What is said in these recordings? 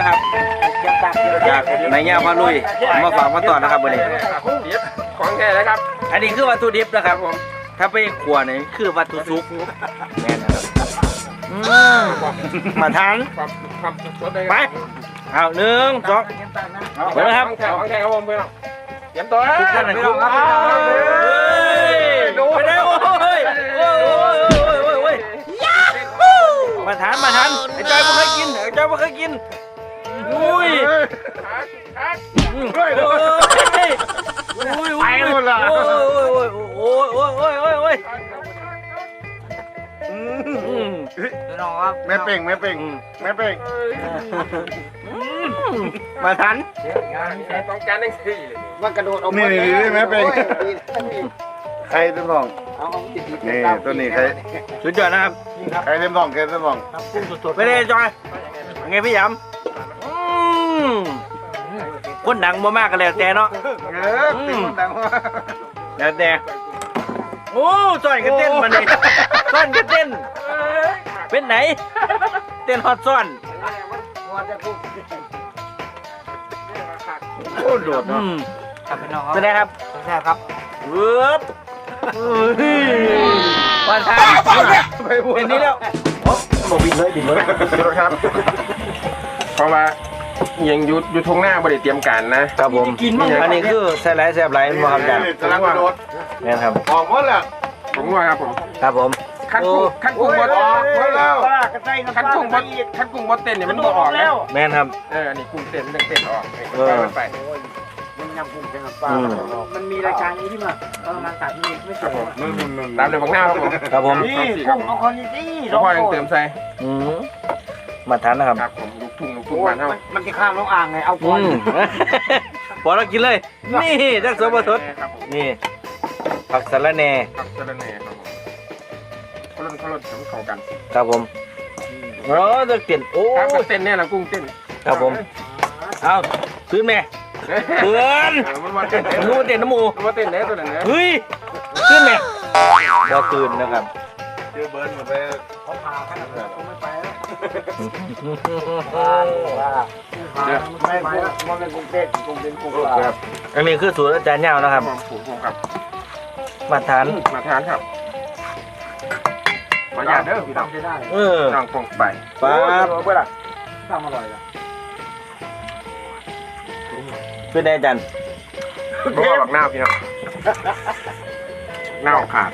นะครับจากนายย่าพาลุยเอามาฝากมาต่อนะครับวันนี้ ของแท้เลยครับ อันนี้คือวัตถุดิบนะครับผม ถ้าไปขัวนี่คือวัตถุซุกแม่นนะครับอืมมาทานความความสดเลยไปเอาหนึ่งสองเปิดนะครับของแท้ของแท้ครับผมเพื่อนเตรียมตัวทุกท่านนะพี่คน้รัอบงครับเฮ้ยไปได้โอ้ยโอ้ยโอ้ยโอ้ยโอ้ยโอ้ยมาทานมาทานไอ้จอยไม่เคยกินไอ้จอยไม่เคยกิน อุ้ยอืมโอ้ยโอ้ยโอ้ยโอ้ยไปหมดละโอ้ยโอ้ยโอ้ยโอ้ยโอ้ยโอ้ยโอ้ยอืมแม่เป่งแม่เป่งแม่เป่งมาทันต้องการหนังสือเลยมันกระโดดออกนี่นี่นี่แม่เป่งใครเต็มทองนี่ตัวนี้ใครสุดยอดนะครับใครเต็มทองใครเต็มทองไปเลยจอยไงพี่ยำอืม คนดังบ่มากกันแล้วแต่เนาะเออติดดังว่าแล้วแต่โอ้จอยก็เต้นมาเลยซ่อนก็เต้น เป็นไหน เต้นฮอตซ่อนโอ้โดดอืเนาะมเป็นไงครับใช่ครับเวิร์บวันทางไปบวเป็นนี้แล้วบินเลยบินเลยครับเพราะว่า ยังยุดยุดทงหน้าบริเตรียมการนะ ครับผมอันนี้คือแซ่ไรแซ่บไรมาครับอาจารย์กำลังกระโดดนี่ครับ ออกหมดแล้วผมว่าครับผมครับผมขั้นกุ้งขั้นกุ้งบดออกหมดแล้วขั้นกุ้งบดขั้นกุ้งบดเต้นเนี่ยมันบ่ออกนะแม่นครับ เอออันนี้กุ้งเต้นมันเต้นออกเออมันไป มันยำกุ้งเป็นน้ำปลาอืมมันมีรายการนี้ที่มาเออมาตัดนี่ไม่คใช่รับผมนู่นนู่นนู่นตามเลยบังหน้าครับผมครับผมนี่กุ้งเอาคนนี้นี่แล้วพ่อยังเติมใส่อืมมาทันนะครับ ครับผม บ้านเฮามันจะข้ามน้องอ่างไงเอาก่อนอืมพอเรากินเลย นี่จักสมบูรณ์ครับผมนี่ผักสะระแหน่ครับเจริญแหน่ครับผมขลุ่นขลุ่นเข้ากันครับผมโอ้จะเปลี่ยนโอ้ครับยเต้นเนี่ยละกุ้งเต้นครับผม เอาซื้อแม่เตือนมันมาเต้นรู้ว่าเต้นน้ำหมูมันมาเต้นเนี่ยตัวนั้นนะเฮ้ยขึ้นแม่บ่คืนนะครับ เจอเบิร์นมาไปเขาพาขนาดนั้นผมไม่ไปแล้วไม่ไปแล้วมันเป็นกุ้งเต้นกุ้งเป็นกุ้งปลาครับอันนี้คือสูตรอาจารย์เน่านะครับผมผูกผมครับมาทานมาทานครับขออนุญาตเด้อพี่ทำได้เออน้องปงไปป๊าบเพื่อนทำอร่อยอะเป็นไงอาจารย์บ่บักหน้าพี่น้อง เน่าขาด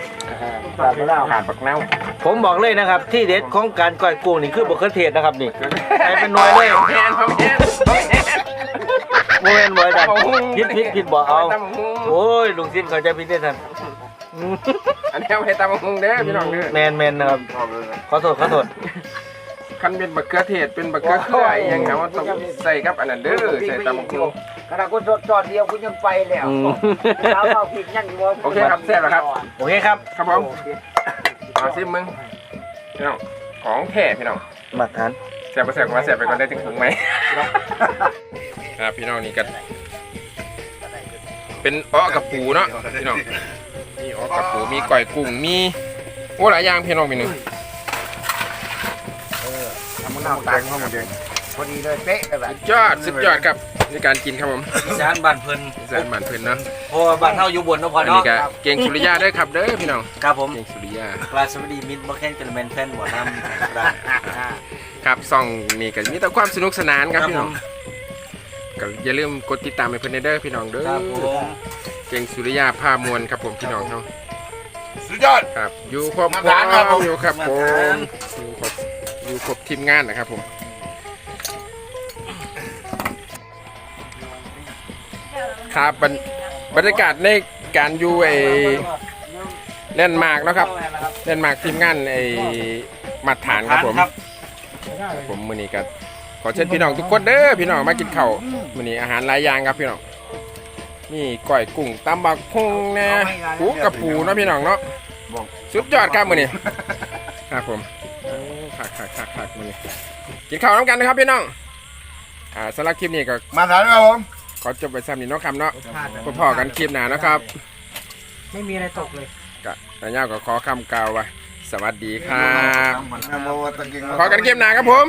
ตัดไม่ได้ขาดบักเน่าผมบอกเลยนะครับ ที่เด็ดของการก้อยกุ้งนี่คือบะเขือเทศนะครับนี่ใส่เป็นหน่วยเลยแมนครับแมนโมเมนต์บ่อาจารย์ผิดผิดผิดบ่เอาตำบักหุ่งโอ้ยลุงซินเขาใจผิดได้ทันอืมอันนี้เอาให้ตำบักหุ่งเด้อพี่น้องเด้อแมนแมนนะครับขอโทษขอโทษ คันเป็นบักเขือเทศเป็นบักเขือเขืออหยังครับว่าต้องใส่กับอันนั้นเด้อใส่ตำบักหุ่งขนาดคุณจอดเดียวคุณยังไปแล้วอืมสาวเอาผิดยังอยู่โอเคครับแซ่บแล้วครับ โอเคครับครับผมมาซิมึงพี่น้องของแท้พี่น้อง มาทานแซ่บไปแซ่บมาแซ่บไปก่อนได้ถึงถุงไหม ครับพี่น้องนี่กัน เป็นอ้อกับปูเนาะพี่น้องมีอ้อกับปูมีก่อยกุ้งมีโอ้หลายอย่างพี่น้องพี่หนึ่ง ทำมันเอาตังค์เข้ามาเด้พอดีเลยเป๊ะเลยแบบสุดยอดสุดยอดครับในการกินครับผมจานบ้านเพิ่นแซนบ้านเพิ่นเนาะเพราะว่าบ้านเฮาอยู่บนเนาะพออันนี้เนาะก็เก่งสุริยาเด้อครับเด้อพี่น้องครับผมเก่งสุริยา ปลาสวัสดีมิตรบ่แค่นเป็นแมนแฟนหัวน้ำได้ครับซ่องนี่ก็มีแต่ความสนุกสนานครับครับพี่ผน้องมก็อย่าลืมกดติดตามให้เพิ่นเด้อพี่น้องเด้อครับผมเก่งสุริยาผ้ามวลครับผมพี่น้องเนาะสุดยอดครับ อยู่ครบมาทานครับผมอยู่ครับผมมาทานอยู่ครบ อยู่ครบทีมงานนะครับผมครับบรรบรรยากาศในการอยู่ไอ้เล่นด์มาร์กนาะครับเล่นด์มาร์กทีมงานไอ้มาตรฐานครับผมครับผมมื้อนี้ก็ขอเชิญพี่น้องทุกคนเด้อพี่น้องมากินข้าวมื้อนี้อาหารหลายอย่างครับพี่น้องนี่ก้อยกุ้งตำบักหุ่งแหน่ปูกับปูเนาะพี่น้องเนาะสุดยอดครับมื้อนี้ครับผมโอ้ คักคักคักคักมือกินข้าวน้ำกันนะครับพี่น้อง อ่าสำหรับคลิปนี้ก็มาทานครับผม ขอจบไปซ้ำนี้เนาะครับเนาะพอพอกันคลิปหน้านะครับไม่มีอะไรตกเลยก็นาย่าก็ขอคำกล่าวว่าสวัสดีครับ ขอกันคลิปหน้าครับผม